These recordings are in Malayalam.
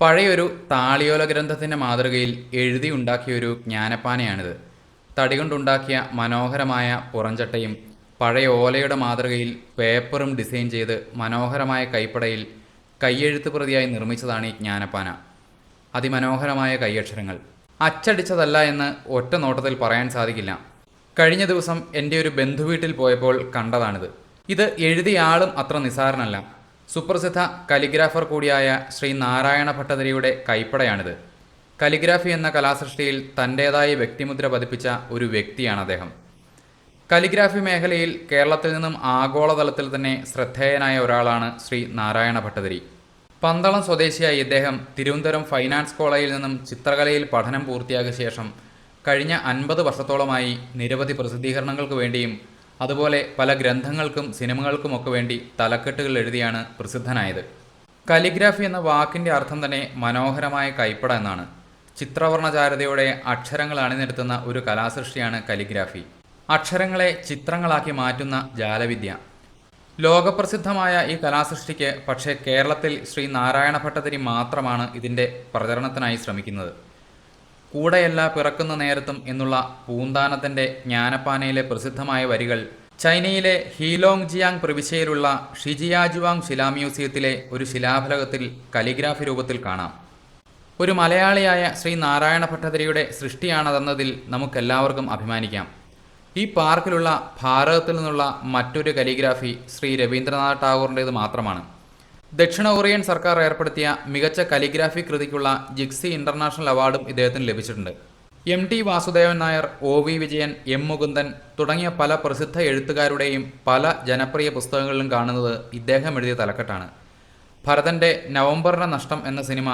പഴയൊരു താളിയോല ഗ്രന്ഥത്തിന്റെ മാതൃകയിൽ എഴുതിയുണ്ടാക്കിയൊരു ജ്ഞാനപ്പാനയാണിത്. തടി കൊണ്ടുണ്ടാക്കിയ മനോഹരമായ പുറംചട്ടയും പഴയ ഓലയുടെ മാതൃകയിൽ പേപ്പറും ഡിസൈൻ ചെയ്ത് മനോഹരമായ കൈപ്പടയിൽ കയ്യെഴുത്ത് പ്രതിയായി നിർമ്മിച്ചതാണ് ഈ ജ്ഞാനപ്പാന. അതിമനോഹരമായ കൈയക്ഷരങ്ങൾ. അച്ചടിച്ചതല്ല എന്ന് ഒറ്റ നോട്ടത്തിൽ പറയാൻ സാധിക്കില്ല. കഴിഞ്ഞ ദിവസം എന്റെ ഒരു ബന്ധുവീട്ടിൽ പോയപ്പോൾ കണ്ടതാണിത്. ഇത് എഴുതിയ ആളും അത്ര നിസാരനല്ല. സുപ്രസിദ്ധ കലിഗ്രാഫർ കൂടിയായ ശ്രീ നാരായണ ഭട്ടതിരിയുടെ കൈപ്പടയാണിത്. കലിഗ്രാഫി എന്ന കലാസൃഷ്ടിയിൽ തന്റേതായ വ്യക്തിമുദ്ര പതിപ്പിച്ച ഒരു വ്യക്തിയാണ് അദ്ദേഹം. കലിഗ്രാഫി മേഖലയിൽ കേരളത്തിൽ നിന്നും ആഗോളതലത്തിൽ തന്നെ ശ്രദ്ധേയനായ ഒരാളാണ് ശ്രീ നാരായണ ഭട്ടതിരി. പന്തളം സ്വദേശിയായി ഇദ്ദേഹം തിരുവനന്തപുരം ഫൈനാൻസ് കോളേജിൽ നിന്നും ചിത്രകലയിൽ പഠനം പൂർത്തിയാക്കിയ ശേഷം കഴിഞ്ഞ അൻപത് വർഷത്തോളമായി നിരവധി പ്രസിദ്ധീകരണങ്ങൾക്ക് വേണ്ടിയും അതുപോലെ പല ഗ്രന്ഥങ്ങൾക്കും സിനിമകൾക്കുമൊക്കെ വേണ്ടി തലക്കെട്ടുകൾ എഴുതിയാണ് പ്രസിദ്ധനായത്. കലിഗ്രാഫി എന്ന വാക്കിന്റെ അർത്ഥം തന്നെ മനോഹരമായ കൈപ്പട എന്നാണ്. ചിത്രവർണചാരതയുടെ അക്ഷരങ്ങൾ അണിനിരത്തുന്ന ഒരു കലാസൃഷ്ടിയാണ് കലിഗ്രാഫി. അക്ഷരങ്ങളെ ചിത്രങ്ങളാക്കി മാറ്റുന്ന ജാലവിദ്യ. ലോകപ്രസിദ്ധമായ ഈ കലാസൃഷ്ടിക്ക് പക്ഷേ കേരളത്തിൽ ശ്രീ നാരായണ ഭട്ടതിരി മാത്രമാണ് ഇതിന്റെ പ്രചരണത്തിനായി ശ്രമിക്കുന്നത്. കൂടെയല്ല പിറക്കുന്ന നേരത്തും എന്നുള്ള പൂന്താനത്തിന്റെ ജ്ഞാനപ്പാനയിലെ പ്രസിദ്ധമായ വരികൾ ചൈനയിലെ ഹീലോങ് ജിയാങ് പ്രവിശ്യയിലുള്ള ഷിജിയാജുവാങ് ശിലാ മ്യൂസിയത്തിലെ ഒരു ശിലാഫലകത്തിൽ കലിഗ്രാഫി രൂപത്തിൽ കാണാം. ഒരു മലയാളിയായ ശ്രീ നാരായണ ഭട്ടതിരിയുടെ സൃഷ്ടിയാണതെന്നതിൽ നമുക്കെല്ലാവർക്കും അഭിമാനിക്കാം. ഈ പാർക്കിലുള്ള ഭാരതത്തിൽ നിന്നുള്ള മറ്റൊരു കലിഗ്രാഫി ശ്രീ രവീന്ദ്രനാഥ് ടാഗോറിന്റേത് മാത്രമാണ്. ദക്ഷിണ കൊറിയൻ സർക്കാർ ഏർപ്പെടുത്തിയ മികച്ച കലിഗ്രാഫി കൃതിക്കുള്ള ജിക്സി ഇന്റർനാഷണൽ അവാർഡും ഇദ്ദേഹത്തിന് ലഭിച്ചിട്ടുണ്ട്. M T Vasudevan Nair O V Vijayan M Mukundan തുടങ്ങിയ പല പ്രസിദ്ധ എഴുത്തുകാരുടെയും പല ജനപ്രിയ പുസ്തകങ്ങളിലും കാണുന്നത് ഇദ്ദേഹം എഴുതിയ തലക്കെട്ടാണ്. ഭരതന്റെ നവംബറിന്റെ നഷ്ടം എന്ന സിനിമ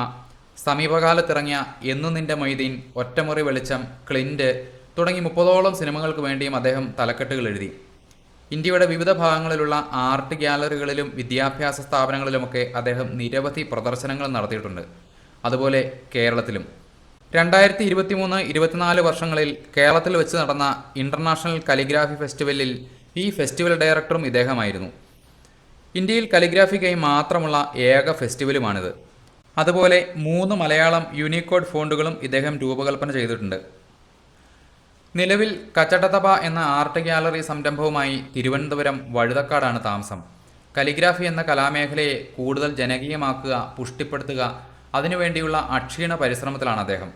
സമീപകാലത്തിറങ്ങിയ എന്നു നിന്റെ മൊയ്തീൻ ഒറ്റമുറി വെളിച്ചം ക്ലിന്റ് തുടങ്ങി മുപ്പതോളം സിനിമകൾക്ക് വേണ്ടിയും അദ്ദേഹം തലക്കെട്ടുകൾ എഴുതി. ഇന്ത്യയുടെ വിവിധ ഭാഗങ്ങളിലുള്ള ആർട്ട് ഗ്യാലറികളിലും വിദ്യാഭ്യാസ സ്ഥാപനങ്ങളിലുമൊക്കെ അദ്ദേഹം നിരവധി പ്രദർശനങ്ങൾ നടത്തിയിട്ടുണ്ട്. അതുപോലെ കേരളത്തിലും. രണ്ടായിരത്തി ഇരുപത്തി മൂന്ന് ഇരുപത്തിനാല് വർഷങ്ങളിൽ കേരളത്തിൽ വെച്ച് നടന്ന ഇന്റർനാഷണൽ കലിഗ്രാഫി ഫെസ്റ്റിവലിൽ ഈ ഫെസ്റ്റിവൽ ഡയറക്ടറും ഇദ്ദേഹമായിരുന്നു. ഇന്ത്യയിൽ കലിഗ്രാഫിക്കായി മാത്രമുള്ള ഏക ഫെസ്റ്റിവലുമാണിത്. അതുപോലെ മൂന്ന് മലയാളം യൂണിക്കോഡ് ഫോണ്ടുകളും ഇദ്ദേഹം രൂപകൽപ്പന ചെയ്തിട്ടുണ്ട്. നിലവിൽ കച്ചടതപ എന്ന ആർട്ട് ഗ്യാലറി സംരംഭവുമായി തിരുവനന്തപുരം വഴുതക്കാടാണ് താമസം. കലിഗ്രാഫി എന്ന കലാമേഖലയെ കൂടുതൽ ജനകീയമാക്കുക പുഷ്ടിപ്പെടുത്തുക അതിനുവേണ്ടിയുള്ള അക്ഷീണ പരിശ്രമത്തിലാണ് അദ്ദേഹം.